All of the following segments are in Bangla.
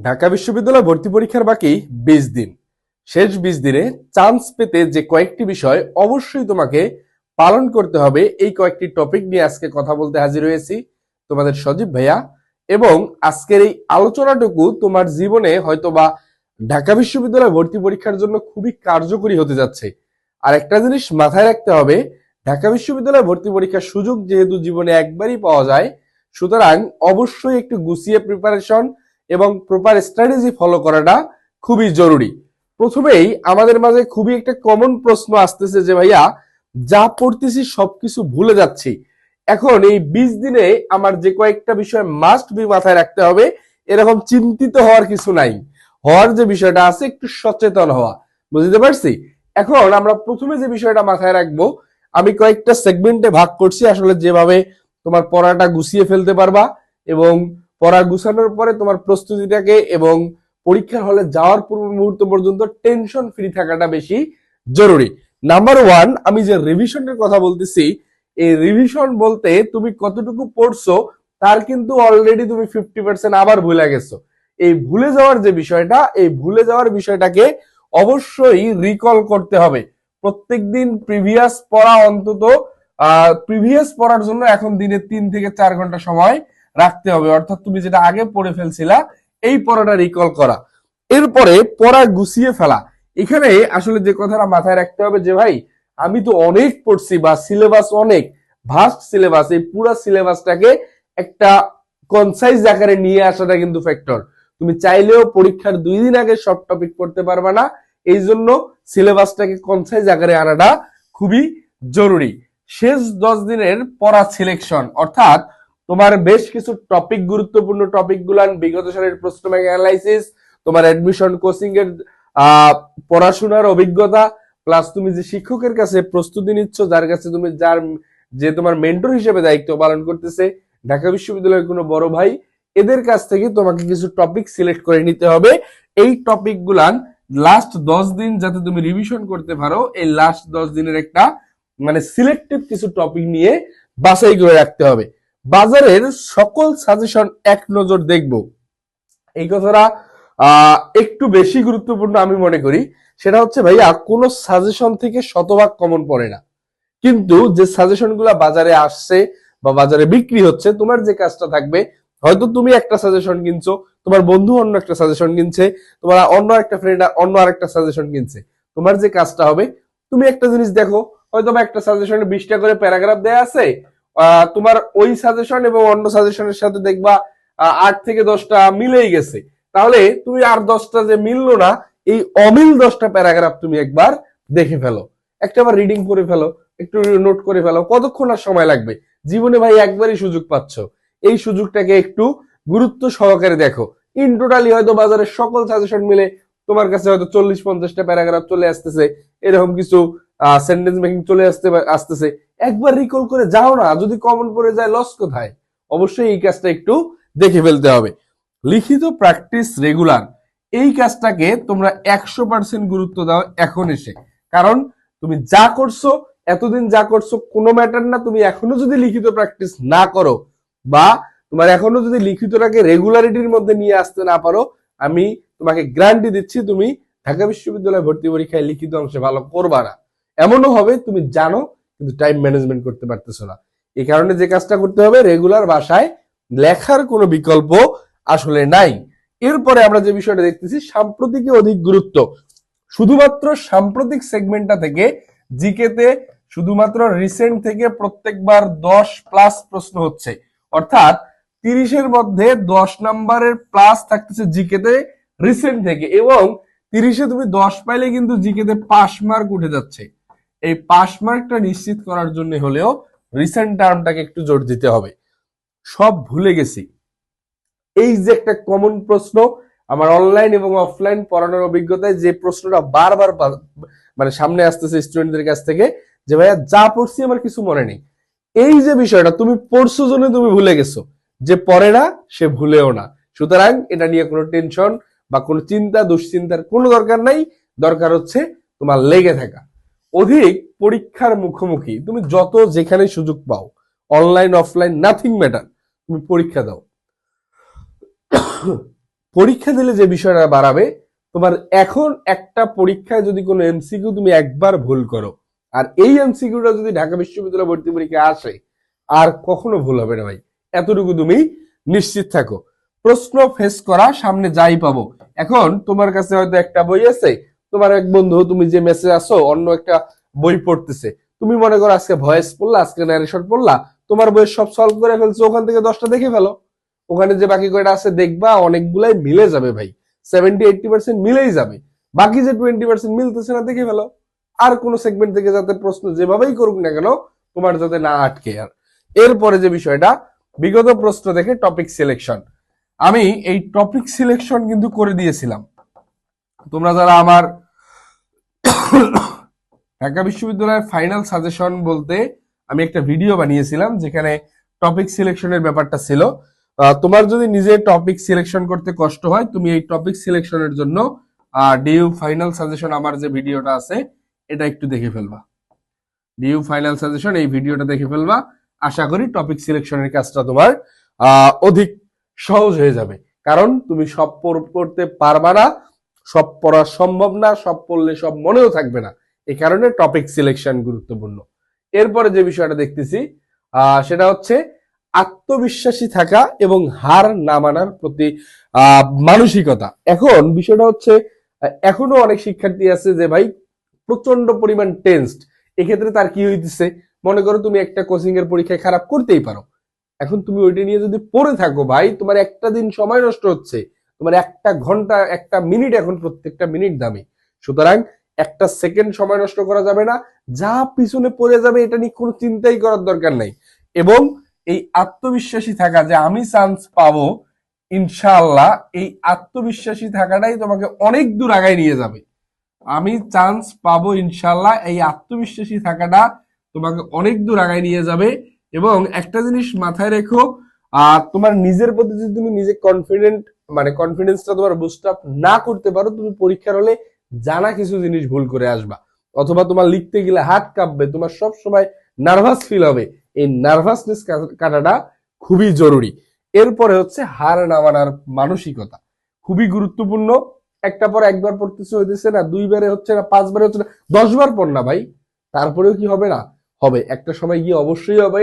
ঢাকা বিশ্ববিদ্যালয় ভর্তি পরীক্ষার বাকি বিশ দিন। শেষ বিশ দিনে চান্স পেতে যে কয়েকটি বিষয় অবশ্যই তোমাকে পালন করতে হবে। এই কয়েকটি টপিক নিয়ে আজকে কথা বলতে হাজির হয়েছি তোমাদের সজীব ভাইয়া এবং আজকের এই আলোচনাটুকু তোমার জীবনে হয়তোবা ঢাকা বিশ্ববিদ্যালয় ভর্তি পরীক্ষার জন্য খুবই কার্যকরী হতে যাচ্ছে। আর একটা জিনিস মাথায় রাখতে হবে, ঢাকা বিশ্ববিদ্যালয় ভর্তি পরীক্ষার সুযোগ যেহেতু জীবনে একবারই পাওয়া যায়, সুতরাং অবশ্যই একটু গুছিয়ে প্রিপারেশন এবং প্রপার স্ট্র্যাটেজি ফলো করাটা খুবই জরুরি। প্রথমেই আমাদের মাঝে খুবই একটা কমন প্রশ্ন আসতেছে যে, ভাইয়া, যা পড়তেছি সবকিছু ভুলে যাচ্ছি। এখন এই বিশ দিনে আমার যে কয়েকটা বিষয় মাস্ট বি মাথায় রাখতে হবে, এরকম চিন্তিত হওয়ার কিছু নাই। হওয়ার যে বিষয়টা আছে, একটু সচেতন হওয়া। বুঝতে পারছি? এখন আমরা প্রথমে যে বিষয়টা মাথায় রাখব, আমি কয়েকটা সেগমেন্টে ভাগ করছি। আসলে যেভাবে তোমার পড়াটা গুছিয়ে ফেলতে পারবা এবং পড়া গুছানোর পরে তোমার প্রস্তুতিটাকে এবং পরীক্ষার হলে যাওয়ার পূর্ব মুহূর্ত পর্যন্ত টেনশন ফ্রি থাকাটা বেশি জরুরি। নাম্বার ওয়ান আমি যে রিভিশনের কথা বলতেছি, এই রিভিশন বলতে তুমি কতটুকু পড়ছো, তার কিন্তু অলরেডি তুমি ফিফটি পার্সেন্ট আবার ভুলে গেছো। এই ভুলে যাওয়ার যে বিষয়টা, এই ভুলে যাওয়ার বিষয়টাকে অবশ্যই রিকল করতে হবে। প্রত্যেকদিন প্রিভিয়াস পড়া অন্তত প্রিভিয়াস পড়ার জন্য এখন দিনে তিন থেকে চার ঘণ্টা সময় রাখতে হবে। অর্থাৎ তুমি যেটা আগে পড়ে ফেলছিলা, এই পড়াটা রিকল করা। এরপরে পড়া গুছিয়ে ফেলা। এখানে আসলে যে কথাটা মাথায় রাখতে হবে যে, ভাই, আমি তো অনেক পড়ছি বা সিলেবাস অনেক ভাস্ট সিলেবাস এই পুরো সিলেবাসটাকে একটা কনসাইজ আকারে নিয়ে আসাটা কিন্তু ফ্যাক্টর তুমি চাইলেও পরীক্ষার দুই দিন আগে সব টপিক পড়তে পারবে না, এই জন্য সিলেবাসটাকে কনসাইজ আকারে আনাটা খুবই জরুরি। শেষ দশ দিনের পড়া সিলেকশন অর্থাৎ তোমার বেশ কিছু টপিক গুরুত্বপূর্ণ টপিক গুলান বিগত সালের প্রশ্ন ব্যাংক অ্যানালাইসিস তোমার অ্যাডমিশন কোচিং এর পড়াশোনার অভিজ্ঞতা প্লাস তুমি যে শিক্ষকের কাছে প্রস্তুতি নিচ্ছ, যার কাছে তুমি যার, যে তোমার মেন্টর হিসেবে দায়িত্ব পালন করতেছে, ঢাকা বিশ্ববিদ্যালয়ের কোনো বড় ভাই, এদের কাছ থেকে তোমাকে কিছু টপিক সিলেক্ট করে নিতে হবে। এই টপিক গুলান লাস্ট দশ দিন যাতে তুমি রিভিশন করতে পারো, এই লাস্ট দশ দিনের একটা মানে সিলেক্টিভ কিছু টপিক নিয়ে বাছাই করে রাখতে হবে। বাজারের সকল সাজেশন এক নজর দেখব। এই কথাটা একটু বেশি গুরুত্বপূর্ণ আমি মনে করি। সেটা হচ্ছে, ভাইয়া, কোন সাজেশন থেকে শতভাগ কমন পড়ে না। কিন্তু যে সাজেশনগুলো বাজারে আসছে বা বাজারে বিক্রি হচ্ছে, তোমার যে কাজটা থাকবে, হয়তো তুমি একটা সাজেশন কিনছো, তোমার বন্ধু অন্য একটা সাজেশন কিনছে, তোমার অন্য একটা ফ্রেন্ড অন্য আরেকটা সাজেশন কিনছে। তোমার যে কাজটা হবে, তুমি একটা জিনিস দেখো হয়তো একটা সাজেশনে বিশটা করে প্যারাগ্রাফ দেয়া আছে তোমার ওই সাজেশন এবং অন্য সাজেশনের সাথে দেখবা আট থেকে দশটা মিলেই গেছে। তাহলে তুমি আর দশটা যে মিললো না, এই অমিল দশটা প্যারাগ্রাফ তুমি একবার দেখে ফেলো। একটা বার রিডিং করে ফেলো, একটু নোট করে ফেলো, কতক্ষণ আর সময় লাগবে? জীবনে ভাই একবারই সুযোগ পাচ্ছ। এই সুযোগটাকে একটু গুরুত্ব সহকারে দেখো। ইন টোটালি হয়তো বাজারের সকল সাজেশন মিলে তোমার কাছে হয়তো চল্লিশ পঞ্চাশটা প্যারাগ্রাফ চলে আসতেছে, এরকম কিছু সেন্টেন্স মেকিং চলে আসতে আসতেছে। একবার রিকল করে যাও না যদি কমন পড়ে যায় লস কোথায়? অবশ্যই এই কাজটা একটু দেখে ফেলতে হবে। লিখিত প্র্যাকটিস রেগুলার এই কাজটাকে তোমরা একশো পার্সেন্ট গুরুত্ব দাও এখন এসে। কারণ তুমি যা করছ, এতদিন যা করছ, কোনো ম্যাটার না, তুমি এখনও যদি লিখিত প্র্যাকটিস না করো, বা তোমার এখনও যদি লিখিতটাকে রেগুলারিটির মধ্যে নিয়ে আসতে না পারো, আমি তোমাকে গ্যারান্টি দিচ্ছি, তুমি ঢাকা বিশ্ববিদ্যালয় ভর্তি পরীক্ষায় লিখিত অংশে ভালো করবা না। এমনও হবে, তুমি জানো, কিন্তু টাইম ম্যানেজমেন্ট করতে পারতেছো না। এই কারণে যে কাজটা করতে হবে রেগুলার ভাষায় লেখার কোনো বিকল্প আসলে নাই। এরপরে আমরা যে বিষয়টা দেখতেছি সাম্প্রতিকে অধিক গুরুত্ব। শুধুমাত্র সাম্প্রতিক সেগমেন্টটা থেকে জিকেতে শুধুমাত্র রিসেন্ট থেকে প্রত্যেকবার দশ প্লাস প্রশ্ন হচ্ছে। অর্থাৎ তিরিশের মধ্যে দশ নাম্বারের প্লাস থাকতেছে জিকেতে রিসেন্ট থেকে, এবং তিরিশে তুমি দশ পাইলে কিন্তু জিকেতে পাস মার্ক উঠে যাচ্ছে। এই পাস মার্কটা নিশ্চিত করার জন্য হলেও রিসেন্ট টার্মটাকে একটু জোর দিতে হবে। সব ভুলে গেছি। এই যে একটা কমন প্রশ্ন, আমার অনলাইন এবং অফলাইন পড়ানোর অভিজ্ঞতায় যে প্রশ্নটা বারবার মানে সামনে আসতেছে স্টুডেন্টদের কাছ থেকে, যে ভাইয়া, যা পড়ছি আমার কিছু মনে নেই। এই যে বিষয়টা, তুমি পড়ছো জন্য তুমি ভুলে গেছো। যে পড়ে না, সে ভুলেও না। সুতরাং এটা নিয়ে কোনো টেনশন বা কোনো চিন্তা, দুশ্চিন্তার কোনো দরকার নাই। দরকার হচ্ছে তোমার লেগে থাকা। অধিক পরীক্ষার মুখোমুখি। তুমি যত যেখানে সুযোগ পাও অনলাইন অফলাইন নাথিং ম্যাটার তুমি পরীক্ষা দাও। পরীক্ষা দিলে যে বিষয়টা বাড়াবে, তোমার এখন একটা পরীক্ষায় যদি কোনো এমসিকিউ তুমি একবার ভুল করো, আর এই এমসিকিউটা যদি ঢাকা বিশ্ববিদ্যালয় ভর্তি পরীক্ষায় আসে, আর কখনো ভুল হবে না ভাই। এতটুকু তুমি নিশ্চিত থাকো। প্রশ্ন ফেস করা, সামনে যাই পাবো। এখন তোমার কাছে হয়তো একটা বই আছে তোমার এক বন্ধু, তুমি যে মেসেজ আসো অন্য একটা বই পড়তেছে। তুমি মনে করো আজকে ভয়েস পড়লা, আজকে ন্যারেশন পড়লা, তোমার বই সব সলভ করে ফেলছো, ওখান থেকে দশটা দেখে ফেলো। ওখানে যে বাকি কয়টা আছে দেখবা, অনেকগুলাই মিলে যাবে ভাই। সেভেন্টি এইটটি পার্সেন্ট মিলেই যাবে। বাকি যে টোয়েন্টি পার্সেন্ট মিলতেছে না, দেখে ফেলো। আর কোন সেগমেন্ট থেকে যাতে প্রশ্ন যেভাবেই করুক না কেন, তোমার যাতে না আটকে। আর এরপরে যে বিষয়টা, বিগত প্রশ্ন থেকে টপিক সিলেকশন আমি এই টপিক সিলেকশন কিন্তু করে দিয়েছিলাম। তোমরা যারা আমার ঢাকা বিশ্ববিদ্যালয়ের ফাইনাল সাজেশন বলতে আমি একটা ভিডিও বানিয়েছিলাম, যেখানে টপিক সিলেকশনের ব্যাপারটা ছিল। তোমার যদি নিজে টপিক সিলেকশন করতে কষ্ট হয়, তুমি এই টপিক সিলেকশনের জন্য ডিউ ফাইনাল সাজেশন আমার যে ভিডিওটা আছে, এটা একটু দেখে ফেলবা। ডিউ ফাইনাল সাজেশন এই ভিডিওটা দেখে ফেলবা। আশা করি টপিক সিলেকশনের কাজটা তোমার অধিক সহজ হয়ে যাবে। কারণ তুমি সব পড়- পড়তে পারবা না সব পড়া সম্ভব না, সব পড়লে সব মনেও থাকবে না। এ কারণে টপিক সিলেকশন গুরুত্বপূর্ণ। এরপরে যে বিষয়টা দেখতেছি সেটা হচ্ছে আত্মবিশ্বাসী থাকা এবং হার না মানার প্রতি মানসিকতা। এখন বিষয়টা হচ্ছে, এখনও অনেক শিক্ষার্থী আছে যে, ভাই প্রচণ্ড পরিমাণ টেন্সড এক্ষেত্রে তার কি হইতেছে? মনে করো তুমি একটা কোচিং এর পরীক্ষায় খারাপ করতেই পারো। এখন তুমি ওইটা নিয়ে যদি পড়ে থাকো, ভাই, তোমার একটা দিন সময় নষ্ট হচ্ছে। তোমার একটা ঘণ্টা, একটা মিনিট এখন প্রত্যেকটা মিনিট দামি। সুতরাং একটা সেকেন্ড সময় নষ্ট করা যাবে না। যা পিছনে পড়ে যাবে, এটা নিয়ে কোনো চিন্তাই করার দরকার নাই। এবং এই আত্মবিশ্বাসী থাকা, যে আমি চান্স পাবো ইনশাল্লাহ এই আত্মবিশ্বাসী থাকাটাই তোমাকে অনেক দূর আগায় নিয়ে যাবে। আমি চান্স পাবো ইনশাল্লাহ এই আত্মবিশ্বাসী থাকাটা তোমাকে অনেক দূর আগায় নিয়ে যাবে। এবং একটা জিনিস মাথায় রেখো আর তোমার নিজের প্রতি যদি তুমি নিজে কনফিডেন্ট মানে কনফিডেন্সটা তোমার বুস্ট আপ না করতে পারো, তুমি পরীক্ষার হলে জানা কিছু জিনিস ভুল করে আসবা। অথবা তোমার লিখতে গেলে হাত কাঁপবে, তোমার সব সময় নার্ভাস ফিল হবে। এই নার্ভাসনেস কাটাটা খুবই জরুরি। এরপরে হচ্ছে হার না মানার মানসিকতা। খুবই গুরুত্বপূর্ণ। একটা পর একবার পড়তেছে, হইতেছে না, দুইবারে হচ্ছে না, পাঁচবারে হচ্ছে না, দশবার পড় না ভাই। তারপরেও কি হবে না? হবে। একটা সময় গিয়ে অবশ্যই হবে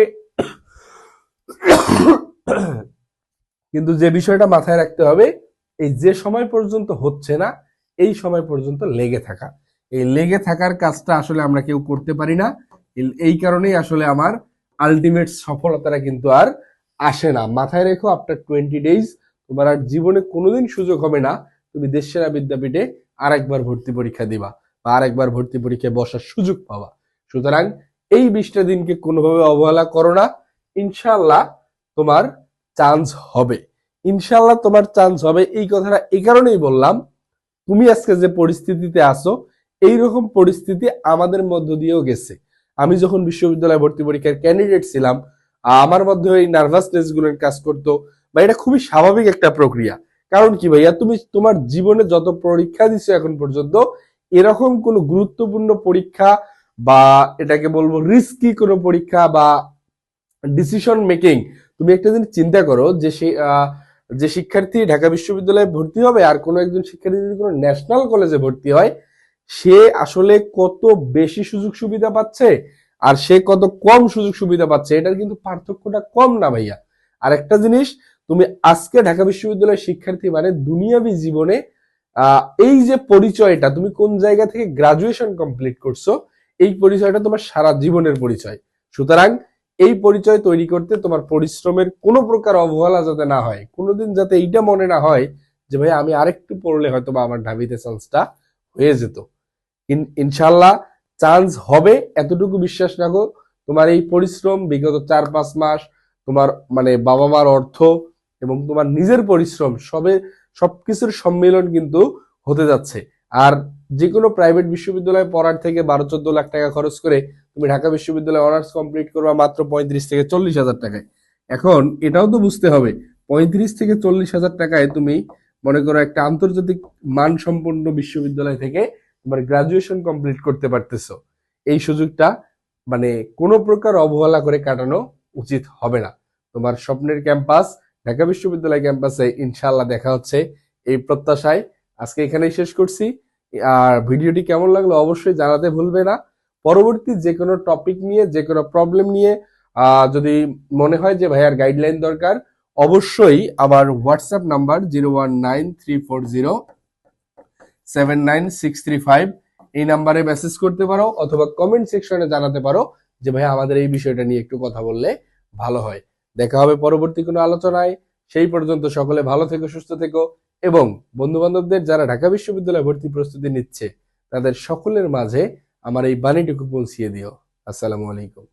কিন্তু যে বিষয়টা মাথায় রাখতে হবে, এই যে সময় পর্যন্ত হচ্ছে না, এই সময় পর্যন্ত লেগে থাকা। এই লেগে থাকার কাজটা আসলে আমরা কেউ করতে পারি না। এই- কারণেই আসলে আমার আলটিমেট সফলতাটা কিন্তু আর আসে না। মাথায় রেখো আফটার টোয়েন্টি ডেজ তোমার আর জীবনে কোনোদিন সুযোগ হবে না, তুমি দেশসেরা বিদ্যাপীঠে আরেকবার ভর্তি পরীক্ষা দিবা বা আরেকবার ভর্তি পরীক্ষায় বসার সুযোগ পাবা। সুতরাং এই বিশটা দিনকে কোনোভাবে অবহেলা করো না। ইনশাল্লাহ তোমার চান্স হবে। ইনশাল্লাহ তোমার চান্স হবে। এই কথাটা এই কারণেই বললাম, তুমি আজকে যে পরিস্থিতিতে আছো, এইরকম পরিস্থিতি আমাদের মধ্য দিয়েও গেছে। আমি যখন বিশ্ববিদ্যালয় ভর্তি পরীক্ষার ক্যান্ডিডেট ছিলাম, আমার মধ্যে এই নার্ভাসনেসগুলোর কাজ করতো, বা এটা খুবই স্বাভাবিক একটা প্রক্রিয়া। কারণ কি ভাইয়া, তুমি তোমার জীবনে যত পরীক্ষা দিছো এখন পর্যন্ত, এরকম কোনো গুরুত্বপূর্ণ পরীক্ষা বা এটাকে বলব রিস্কি কোনো পরীক্ষা বা ডিসিশন মেকিং তুমি একটা জিনিস চিন্তা করো যে যে শিক্ষার্থী ঢাকা বিশ্ববিদ্যালয়ে ভর্তি হবে আর কোনো একজন শিক্ষার্থী যদি কোনো ন্যাশনাল কলেজে ভর্তি হয়, সে আসলে কত বেশি সুযোগ সুবিধা পাচ্ছে আর সে কত কম সুযোগ সুবিধা পাচ্ছে, এটার কিন্তু পার্থক্যটা কম না ভাইয়া। আর একটা জিনিস, তুমি আজকে ঢাকা বিশ্ববিদ্যালয়ের শিক্ষার্থী মানে দুনিয়াবি জীবনে এই যে পরিচয়টা, তুমি কোন জায়গা থেকে গ্রাজুয়েশন কমপ্লিট করছ, এই পরিচয়টা তোমার সারা জীবনের পরিচয়। সুতরাং এই পরিচয় তৈরি করতে তোমার পরিশ্রমের কোনো প্রকার অবহেলা যাতে না হয়, কোনোদিন যাতে এইটা মনে না হয় যে ভাই আমি আরেকটু পড়লে হয়তো বা আমার ঢাবিতে চান্সটা হয়ে যেত। ইনশাল্লাহ চান্স হবে, এতটুকু বিশ্বাস রাখো, তোমার এই পরিশ্রম বিগত চার পাঁচ মাস, তোমার মানে বাবা মার অর্থ এবং তোমার নিজের পরিশ্রম সবে সবকিছুর সম্মিলন কিন্তু হতে যাচ্ছে। আর যে কোনো প্রাইভেট বিশ্ববিদ্যালয়ে পড়ার থেকে বারো চোদ্দ লাখ টাকা খরচ করে তুমি ঢাকা বিশ্ববিদ্যালয়ে অনার্স কমপ্লিট করবা মাত্র পঁয়ত্রিশ থেকে চল্লিশ হাজার টাকায়। এখন এটাও তো বুঝতে হবে, পঁয়ত্রিশ থেকে চল্লিশ হাজার টাকায় তুমি মনে করো একটা আন্তর্জাতিক মানসম্পন্ন বিশ্ববিদ্যালয় থেকে তোমার গ্রাজুয়েশন কমপ্লিট করতে পারতেছো। এই সুযোগটা মানে কোনো প্রকার অবহেলা করে কাটানো উচিত হবে না। তোমার স্বপ্নের ক্যাম্পাস, ঢাকা বিশ্ববিদ্যালয় ক্যাম্পাসে ইনশাল্লাহ দেখা হচ্ছে এই প্রত্যাশায়। আজকে এখানেই শেষ করছি। আর ভিডিওটি কেমন লাগল অবশ্যই জানাতে ভুলবে না। পরবর্তী যে কোনো টপিক নিয়ে যে কোনো প্রবলেম নিয়ে যদি মনে হয় যে ভাইয়ার গাইডলাইন দরকার, অবশ্যই আমার WhatsApp number zero one nine three four zero seven nine six three five এই নাম্বারে মেসেজ করতে পারো অথবা কমেন্ট সেকশনে জানাতে পারো যে ভাই আমাদের এই বিষয়টা নিয়ে একটু কথা বললে ভালো হয়। দেখা হবে পরবর্তী কোনো আলোচনায়। সেই পর্যন্ত সকলে ভালো থেকো, সুস্থ থেকো এবং বন্ধু বান্ধবদের যারা ঢাকা বিশ্ববিদ্যালয়ে ভর্তি প্রস্তুতি নিচ্ছে, তাদের সকলের মাঝে আমার এই বাণীটুকু পৌঁছিয়ে দিও। আসসালামু আলাইকুম।